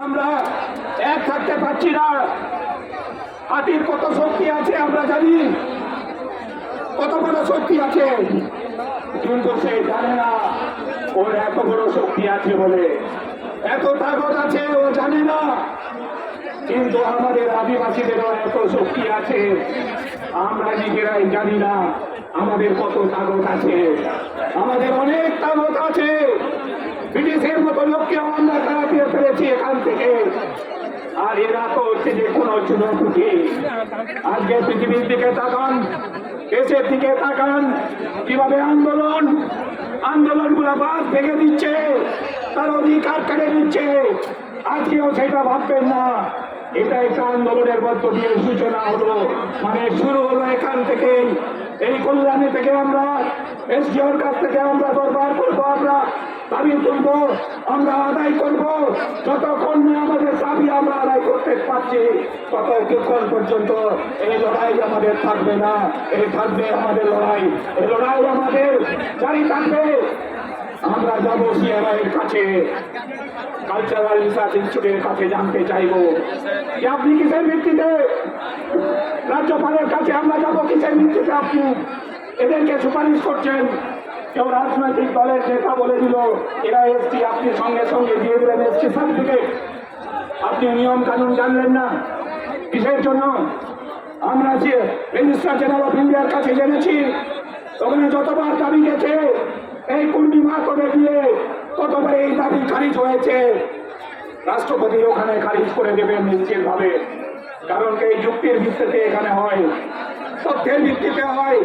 আমরা এক থাকতে পারছি না। হাতির কত শক্তি আছে আমরা জানি। কত বড় শক্তি আছে। কিন্তু সে জানে না ওর এত বড় শক্তি আছে বলে। এত তাগত আছে, ও জানে না। কিন্তু আমাদের আদিবাসীদেরও এত শক্তি আছে। আমরা নিজেরাই জানি না আমাদের কত তাগত আছে। আমাদের অনেক তাগত আছে। ব্রিটিশের মতো লোককে আমরা তাড়াতে পেরেছি এখান থেকে। আর এরা তো হচ্ছে যে কোনো চুনোপুটি আজকে পৃথিবীর দিকে তাকান, দেশের দিকে তাকান, কীভাবে আন্দোলন? আন্দোলনগুলো বাদ ভেঙে দিচ্ছে, তার অধিকার কেড়ে নিচ্ছে। আজকেও সেটা ভাববেন না। এটা একটা আন্দোলনের মধ্য দিয়ে সূচনা হলো। মানে শুরু হলো এখান থেকে এই কল্যাণী থেকে আমরা এসডিওর কাছ থেকে আমরা দরবার করব, আমরা দাবি তুলব, আমরা আদায় করব। যতক্ষণ আমাদের দাবি আমরা আদায় করতে পারছি, ততক্ষণ পর্যন্ত এই লড়াই আমাদের থাকবে না। এই থাকবে আমাদের লড়াই। এই লড়াই আমাদের জারি থাকবে। আমরা যাব সিআরআইয়ের কাছে। কালচারাল রিসার্চ ইনস্টিটিউটের কাছে জানতে চাইব। যে আপনি কিসের ভিত্তিতে রাজ্যপালের কাছে আমরা যাব, কিসের ভিত্তিতে আপনি এদেরকে সুপারিশ করছেন? কেউ রাজনৈতিক দলের নেতা বলে দিল, এরা এসছি, আপনি সঙ্গে সঙ্গে দিয়ে দিলেন এসছি সার্টিফিকেট আপনি নিয়ম কানুন জানলেন না? কিসের জন্য? আমরা যে রেজিস্ট্রার জেনারেল অফ ইন্ডিয়ার কাছে জেনেছি, ওখানে যতবার দাবি গেছে এই পূর্ণিমা করে দিয়ে কতবার এই দাবি খারিজ হয়েছে? রাষ্ট্রপতি ওখানে খারিজ করে দেবেন নিশ্চিত ভাবে কারণ এই যুক্তির ভিত্তিতে এখানে হয়। তথ্যের ভিত্তিতে হয়।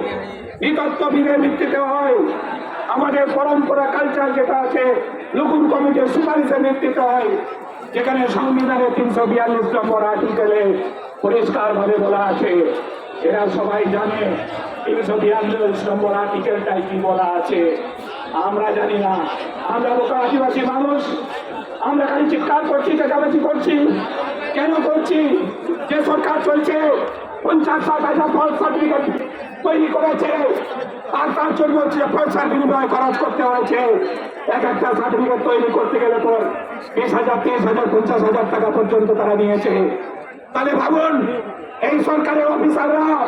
বিতত্ত্ববিদের ভিত্তিতে হয়। আমাদের পরম্পরা কালচার যেটা আছে লুকুন কমিটির সুপারিশের ভিত্তিতে হয়। যেখানে সংবিধানের তিনশো বিয়াল্লিশ নম্বর আর্টিকেলে পরিষ্কার ভাবে বলা আছে, এরা সবাই জানে তিনশো বিয়াল্লিশ নম্বর আর্টিকেলটাই কি বলা আছে। আমরা জানি না। আমরা লোক আদিবাসী মানুষ। আমরা খালি চিৎকার করছি, চেঁচামেচি করছি। কেন করছি? যে সরকার চলছে, পঞ্চাশ ষাট হাজার ফল সার্টিফিকেট তৈরি করেছে। আর তার জন্য পয়সার বিনিময়ে খরচ করতে হয়েছে। এক একটা সার্টিফিকেট তৈরি করতে গেলে তো বিশ হাজার, তিরিশ হাজার, পঞ্চাশ হাজার টাকা পর্যন্ত তারা নিয়েছে। তাহলে ভাবুন, এই সরকারের অফিসাররা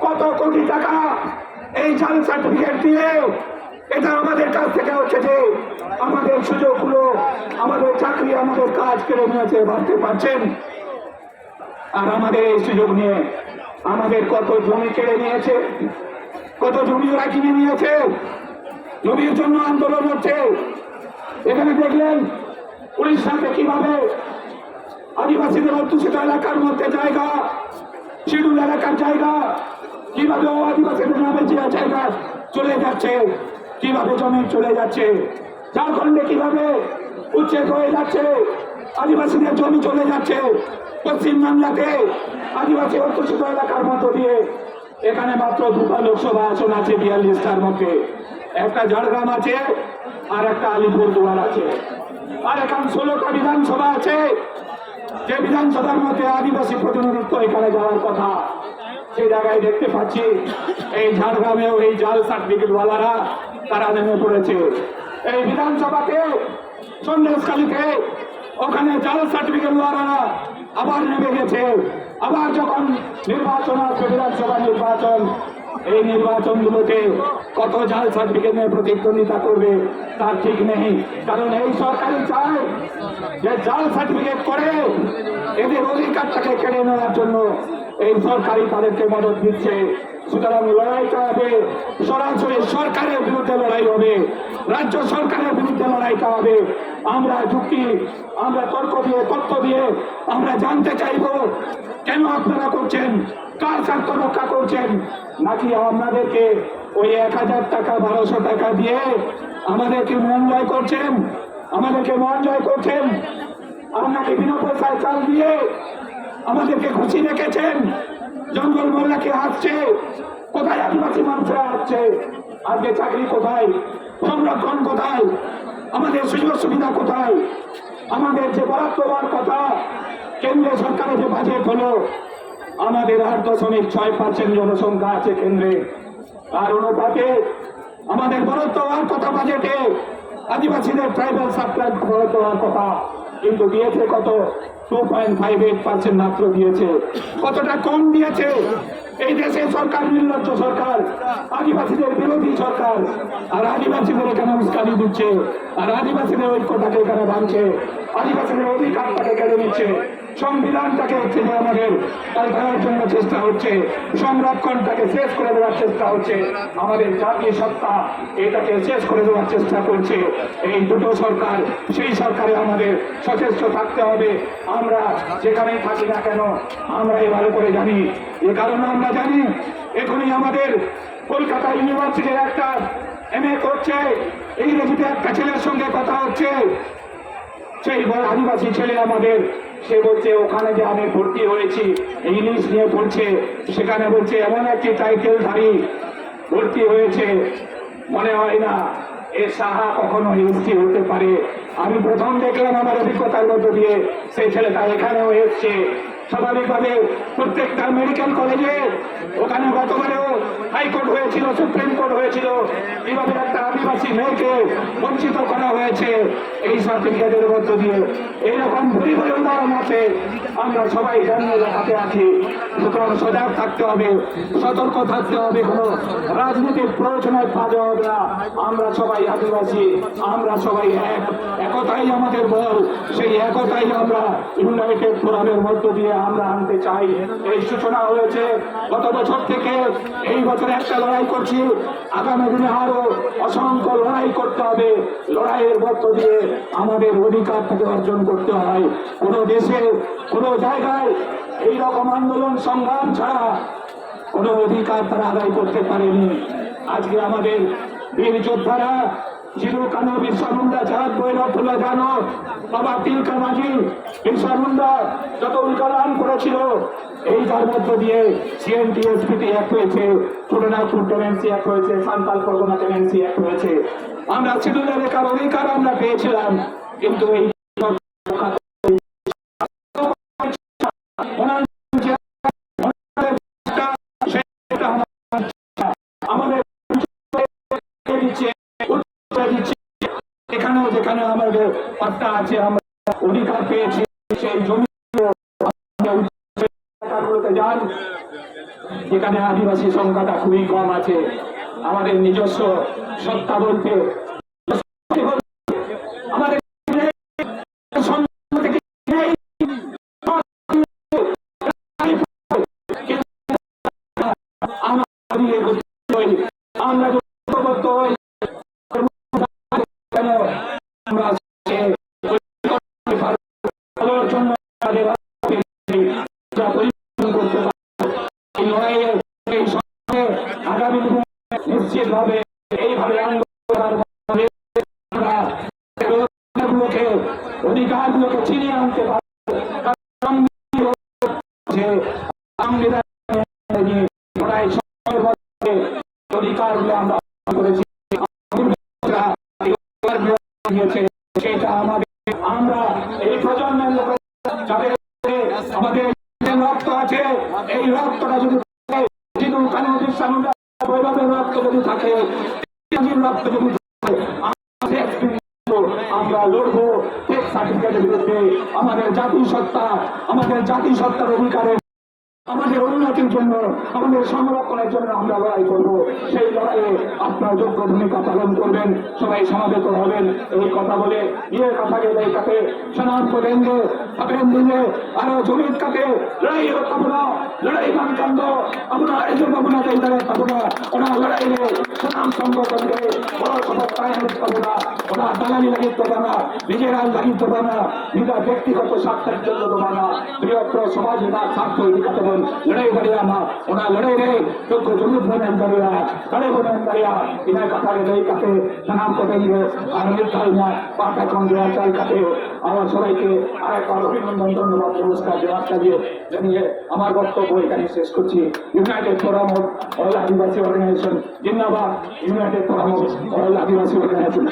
কত কোটি টাকা এই জাল সার্টিফিকেট দিয়ে এটা আমাদের কাছ থেকে হচ্ছে যে আমাদের সুযোগগুলো, আমাদের চাকরি, আমাদের কাজ কেড়ে নিয়েছে ভাবতে পারছেন। আর আমাদের এই সুযোগ নিয়ে আমাদের কত জমি কেড়ে নিয়েছে, কত জমি ওরা কিনে নিয়েছে, জমির জন্য আন্দোলন হচ্ছে। এখানে দেখলেন উড়িষ্যাতে কীভাবে আদিবাসীদের অধ্যুষিত এলাকার মধ্যে জায়গা, শিডুল এলাকার জায়গা, কীভাবে আদিবাসীদের নামে জায়গা চলে যাচ্ছে। কীভাবে জমি চলে যাচ্ছে, ঝাড়খণ্ডে কীভাবে উচ্ছেদ হয়ে যাচ্ছে, আদিবাসীদের জমি চলে যাচ্ছে পশ্চিমবাংলাতে আদিবাসী অধ্যুষিত এলাকার মধ্য দিয়ে এখানে মাত্র দুটা লোকসভা আসন আছে বিয়াল্লিশটার মধ্যে। একটা ঝাড়গ্রাম আছে আর একটা আলিপুরদুয়ার আছে। আর এখন ষোলোটা বিধানসভা আছে। যে বিধানসভার মধ্যে আদিবাসী প্রতিনিধিত্ব এখানে যাওয়ার কথা। সেই জায়গায় দেখতে পাচ্ছি, এই ঝাড়গ্রামেও এই জাল সার্টিফিকেট ওয়ালারা তারা নেমে পড়েছে। এই বিধানসভাতে সন্দেশকালীতে ওখানে জাল সার্টিফিকেট ওয়ালারা আবার নেমে গেছে। আবার যখন নির্বাচন আসবে, বিধানসভা নির্বাচন, এই নির্বাচনগুলোতে কত জাল সার্টিফিকেট নিয়ে প্রতিদ্বন্দ্বিতা করবে, তার ঠিক নেই। কারণ এই সরকারই চায় যে জাল সার্টিফিকেট করে এদের অধিকারটাকে কেড়ে নেওয়ার জন্য এই সরকারই তাদেরকে মদত দিচ্ছে। সুতরাং লড়াইটা হবে সরাসরি সরকারের বিরুদ্ধে লড়াই হবে। রাজ্য সরকারের বিরুদ্ধে লড়াইটা হবে আমরা যুক্তি আমরা তর্ক দিয়ে তথ্য দিয়ে আমরা জানতে চাইব, কেন আপনারা করছেন? কার স্বার্থ রক্ষা করছেন? নাকি আপনাদেরকে ওই এক হাজার টাকা, বারোশো টাকা দিয়ে আমাদেরকে মন জয় করছেন? আমাদেরকে মন জয় করছেন? আপনাকে বিনা পয়সায় চাল দিয়ে আমাদেরকে খুশি রেখেছেন। জঙ্গল মোল্লাকে আসছে কোথায় আদিবাসী মানুষরা আসছে আজকে চাকরি কোথায়? সংরক্ষণ কোথায়? আমাদের সুযোগ সুবিধা কোথায়? আমাদের যে বরাদ্দ কথা, কেন্দ্রীয় সরকারের যে বাজেট হলো, আমাদের আট দশমিক ছয় পার্সেন্ট জনসংখ্যা আছে কেন্দ্রে। তার অনুপাতে আমাদের বরাদ্দ হওয়ার কথা বাজেটে আদিবাসীদের ট্রাইবাল সাপ্লাই বরাদ্দ হওয়ার কথা। কিন্তু দিয়েছে কত? মাত্র দিয়েছে। কতটা কম দিয়েছে? এই দেশে সরকার, নির্লজ্জ সরকার, আদিবাসীদের বিরোধী সরকার। আর আদিবাসীদের এখানে উস্কানি দিচ্ছে। আর আদিবাসীদের ঐক্যটাকে এখানে ভাঙছে। আদিবাসীদের অধিকারটাকে কেড়ে নিচ্ছে। সংবিধানটাকে হচ্ছে আমাদের পাল্টানোর জন্য চেষ্টা হচ্ছে, সংরক্ষণটাকে শেষ করে দেওয়ার চেষ্টা হচ্ছে, আমাদের জাতীয় সত্তা এটাকে শেষ করে দেওয়ার চেষ্টা করছে। এই দুটো সরকার, সেই সরকারে আমাদের সচেষ্ট থাকতে হবে। আমরা যেখানেই থাকি না কেন, আমরা এই ভালো করে জানি। এ কারণে আমরা জানি, এখনই আমাদের কলকাতা ইউনিভার্সিটির একটা এম এ করছে ইংরেজিতে একটা ছেলের সঙ্গে কথা হচ্ছে। সেই আদিবাসী ছেলে আমাদের সে বলছে, ওখানে যে আমি ভর্তি হয়েছি, ইংলিশ নিয়ে পড়ছে, সেখানে বলছে, এমন একটি টাইটেল ধারী ভর্তি হয়েছে, মনে হয় না এ সাহা কখনো ইউসি হতে পারে। আমি প্রথম দেখলাম আমার অভিজ্ঞতার মধ্য দিয়ে, সেই ছেলেটা এখানেও এসছে। স্বাভাবিকভাবে প্রত্যেকটা মেডিকেল কলেজে ওখানে গতবারেও হাইকোর্ট হয়েছিল, সুপ্রিম কোর্ট হয়েছিল, এইভাবে একটা আদিবাসী মেয়েকে বঞ্চিত করা হয়েছে, এই সার্টিফিকেটের মধ্য দিয়ে। এইরকম ভুরি ভুরি উদাহরণ আছে, আমরা সবাই জানিয়ে দেখাতে আছি। সুতরাং সজাগ থাকতে হবে, সতর্ক থাকতে হবে, কোনো রাজনীতির প্রয়োজনের কাজে হবে না। আমরা সবাই আদিবাসী, আমরা সবাই এক। একতাই আমাদের বল, সেই একতাই আমরা ইউনাইটেড ফোরামের মধ্য দিয়ে আমরা আনতে চাই। এই সূচনা হয়েছে। গত বছর থেকে এই বছর একটা লড়াই করছি। আগামী দিনে আরও অসংখ্য লড়াই করতে হবে। লড়াইয়ের মধ্য দিয়ে আমাদের অধিকার অধিকারটাকে অর্জন করতে হয়। কোনো দেশে, কোনো জায়গায় এই রকম আন্দোলন, সংগ্রাম ছাড়া কোনো অধিকার তারা আদায় করতে পারেনি। আজকে আমাদের বীর যোদ্ধারা সান্তাল পরগনা টেনেন্সি এক হয়েছে। আমরা শিডিউল এলাকার অধিকার আমরা পেয়েছিলাম কিন্তু এই ওনার যে সেটা আমাদের দিচ্ছে উত্তর দিচ্ছে এখানেও যেখানে আমাদের আছে, আমরা অধিকার পেয়েছি, সেই জমি যান যেখানে আদিবাসী সংখ্যাটা খুবই কম আছে আমাদের নিজস্ব সত্তা বলতে, আমাদের। আমরা যদি হই কেন আমরা সে করতে পারব। ভালোর জন্য আমাদের যা পরিবর্তন করতে পারব। এই লড়াইয়ে, এই সংগ্রামে আগামী দিনে নিশ্চিতভাবে এইভাবে আন্দোলন করার মাধ্যমে আমরা অধিকারগুলোকে অধিকারগুলোকে ছিনিয়ে আনতে পারব কারণ সংবিধান হচ্ছে সংবিধান নিয়ে লড়াই সময়ের মধ্যে অধিকারগুলো আমরা করেছি সেটা আমাদের আমরা এই প্রজন্মের লোক যাদের আমাদের রক্ত আছে, এই রক্তটা যদি রক্ত যদি থাকে রক্ত যদি থাকে আমাদের আমরা লড়বো টেক সার্টিফিকেটের আমাদের জাতি সত্তা আমাদের জাতিসত্তার অধিকারের আমাদের উন্নতির জন্য, আমাদের সংরক্ষণের জন্য আমরা লড়াই করব। সেই লড়াইয়ে আপনার যোগ্য ভূমিকা পালন করবেন, সবাই সমাবেত হবেন। এই কথা বলে বিয়ের কথা গেলে কাতে স্নান করেন যে হবেন দিনে আরও জমির কাতে লড়াই পাবো না লড়াই কান্দ আমরা আয়োজন পাবো না তাই তারা পাবো না ওরা লড়াইলে সুনাম সংগঠন করে বড় সভা প্রায়োগ পাবো না ওরা দালালি পাবো না নিজেরা লাগিয়ে পাবো না নিজের ব্যক্তিগত স্বার্থের জন্য দেবো না বৃহত্তর সমাজ না স্বার্থ অধিকার লড়াই করিয়া মা ওনা লড়াই রে যোগ্য জমির বনেন করিয়া লড়াই বনেন করিয়া ইনা কথা লড়াই কাতে নাম করেন আর নির্ধারণ পাটা কম দেওয়া চাই কাতে আমার সবাইকে আরেকবার অভিনন্দন ধন্যবাদ নমস্কার দেওয়ার কাজে জানিয়ে আমার বক্তব্য এখানে শেষ করছি united forum of all Adivasi organisation জিন্দাবাদ united forum of all Adivasi organisation